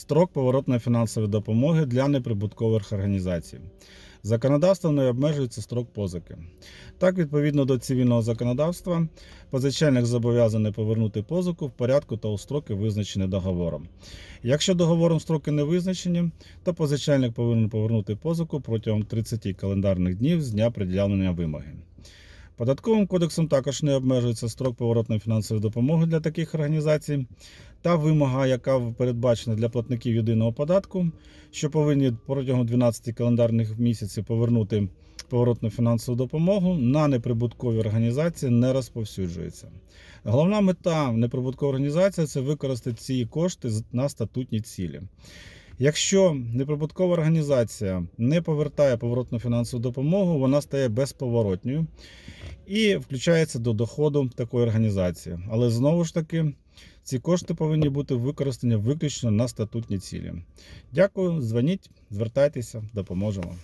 Строк поворотної фінансової допомоги для неприбуткових організацій. Законодавством не обмежується строк позики. Так, відповідно до цивільного законодавства, позичальник зобов'язаний повернути позику в порядку та у строки, визначені договором. Якщо договором строки не визначені, то позичальник повинен повернути позику протягом 30 календарних днів з дня пред'явлення вимоги. Податковим кодексом також не обмежується строк поворотної фінансової допомоги для таких організацій та вимога, яка передбачена для платників єдиного податку, що повинні протягом 12 календарних місяців повернути поворотну фінансову допомогу на неприбуткові організації не розповсюджується. Головна мета неприбуткової організації це використати ці кошти на статутні цілі. Якщо неприбуткова організація не повертає поворотну фінансову допомогу, вона стає безповоротньою і включається до доходу такої організації. Але знову ж таки, ці кошти повинні бути використані виключно на статутні цілі. Дякую, дзвоніть, звертайтеся, допоможемо.